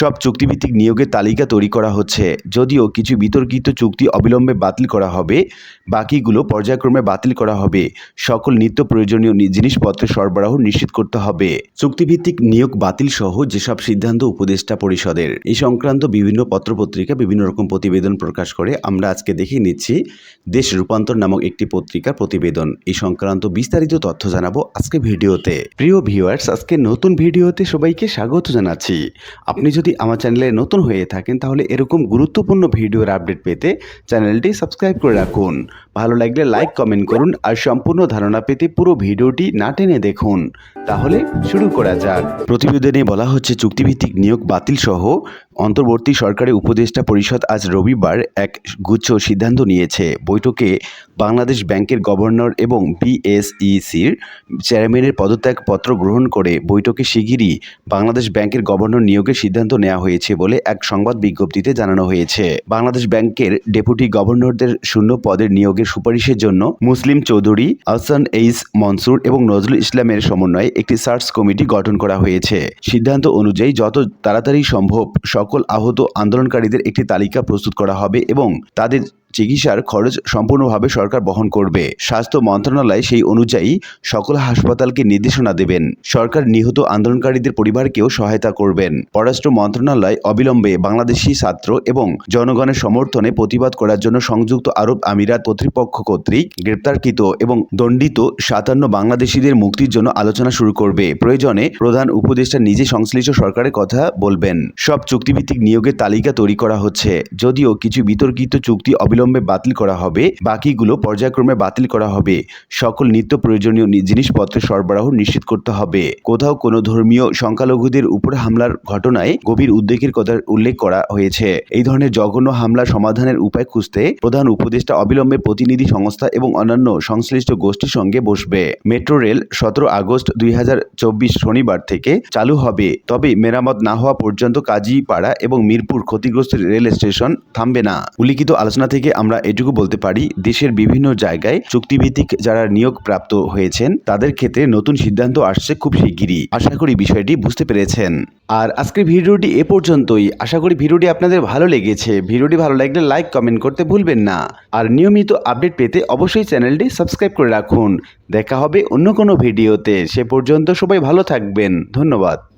সব চুক্তিভিত্তিক নিয়োগের তালিকা তৈরি করা হচ্ছে। যদিও কিছু বিতর্কিত চুক্তি অবিলম্বে বাতিল করা হবে, বাকিগুলো পর্যায়ক্রমে বাতিল করা হবে। সকল নিত্য প্রয়োজনীয় জিনিসপত্রের সরবরাহ নিশ্চিত করতে হবে। চুক্তিভিত্তিক নিয়োগ বাতিল সহ যেসব সিদ্ধান্ত উপদেষ্টা পরিষদের এই সংক্রান্ত বিভিন্ন পত্রপত্রিকা বিভিন্ন রকম প্রতিবেদন প্রকাশ করে আমরা আজকে দেখে নিচ্ছি দেশ রূপান্তর নামক একটি পত্রিকার প্রতিবেদন। এই সংক্রান্ত বিস্তারিত তথ্য জানাব আজকে ভিডিওতে। প্রিয় ভিউয়ার্স, আজকে নতুন ভিডিওতে সবাইকে স্বাগত জানাচ্ছি। আপনি যদি আমার চ্যানেলে নতুন হয়ে থাকেন, তাহলে এরকম গুরুত্বপূর্ণ ভিডিওর আপডেট পেতে চ্যানেলটি সাবস্ক্রাইব করে রাখুন। ভালো লাগলে লাইক কমেন্ট করুন আর সম্পূর্ণ ধারণা পেতে পুরো ভিডিওটি না টেনে দেখুন। তাহলে শুরু করা যাক। প্রতিবেদনে বলা হচ্ছে, চুক্তিভিত্তিক নিয়োগ বাতিল সহ অন্তর্বর্তী সরকারি উপদেষ্টা পরিষদ আজ রবিবার এক গুচ্ছ সিদ্ধান্ত নিয়েছে। বৈঠকে বাংলাদেশ ব্যাংকের গভর্নর এবং বিএসইসির চেয়ারম্যানের পদত্যাগ পত্র গ্রহণ করে বৈঠকে শিগগিরই বাংলাদেশ ব্যাংকের গভর্নর নিয়োগের সিদ্ধান্ত নেওয়া হয়েছে বলে এক সংবাদ বিজ্ঞপ্তিতে জানানো হয়েছে। বাংলাদেশ ব্যাংকের ডেপুটি গভর্নরদের শূন্য পদের নিয়োগের সুপারিশের জন্য মুসলিম চৌধুরী আহসান এইস মনসুর এবং নজরুল ইসলামের সমন্বয়ে একটি সার্চ কমিটি গঠন করা হয়েছে। সিদ্ধান্ত অনুযায়ী যত তাড়াতাড়ি সম্ভব সকল আহত আন্দোলনকারীদের একটি তালিকা প্রস্তুত করা হবে এবং তাদের চিকিৎসার খরচ সম্পূর্ণভাবে সরকার বহন করবে। স্বাস্থ্য মন্ত্রণালয় সেই অনুযায়ী সকল হাসপাতালকে নির্দেশনা দেবেন। সরকার নিহত আন্দোলনকারীদের পরিবারকেও সহায়তা করবেন। পররাষ্ট্র মন্ত্রণালয় অবিলম্বে বাংলাদেশি ছাত্র এবং জনগণের সমর্থনে প্রতিবাদ করার জন্য সংযুক্ত আরব আমিরাত কর্তৃপক্ষ কর্তৃক গ্রেপ্তারকৃত এবং দণ্ডিত সাতান্ন বাংলাদেশিদের মুক্তির জন্য আলোচনা শুরু করবে। প্রয়োজনে প্রধান উপদেষ্টা নিজে সংশ্লিষ্ট সরকারের কথা বলবেন। সব চুক্তিভিত্তিক নিয়োগের তালিকা তৈরি করা হচ্ছে। যদিও কিছু বিতর্কিত চুক্তি অবিলম্বে বাতিল করা হবে, বাকিগুলো পর্যায়ক্রমে বাতিল করা হবে। সকল নিত্য প্রয়োজনীয় জিনিসপত্রের সরবরাহ নিশ্চিত করতে হবে। কোথাও কোনো ধর্মীয় সংখ্যালঘুদের উপর হামলার ঘটনায় গভীর উদ্বেগের কথা উল্লেখ করা হয়েছে। এই ধরনের জঘন্য হামলা সমাধানের উপায় খুঁজতে প্রধান উপদেষ্টা অবিলম্বে প্রতিনিধি সংস্থা এবং অন্যান্য সংশ্লিষ্ট গোষ্ঠীর সঙ্গে বসবে। মেট্রো রেল সতেরো আগস্ট দুই হাজার চব্বিশ শনিবার থেকে চালু হবে। তবে মেরামত না হওয়া পর্যন্ত কাজীপাড়া এবং মিরপুর ক্ষতিগ্রস্ত রেল স্টেশন থামবে না। উল্লিখিত আলোচনা থেকে আমরা এটুকু বলতে পারি, দেশের বিভিন্ন জায়গায় চুক্তিভিত্তিক যারা নিয়োগ প্রাপ্ত হয়েছেন, তাদের ক্ষেত্রে নতুন সিদ্ধান্ত আসছে খুব শিগগিরই। আশা করি বিষয়টি বুঝতে পেরেছেন। আর আজকের ভিডিওটি এ পর্যন্তই। আশা করি ভিডিওটি আপনাদের ভালো লেগেছে। ভিডিওটি ভালো লাগলে লাইক, কমেন্ট করতে ভুলবেন না। আর নিয়মিত আপডেট পেতে অবশ্যই চ্যানেলটি সাবস্ক্রাইব করে রাখুন। দেখা হবে অন্য কোনো ভিডিওতে। সে পর্যন্ত সবাই ভালো থাকবেন। ধন্যবাদ।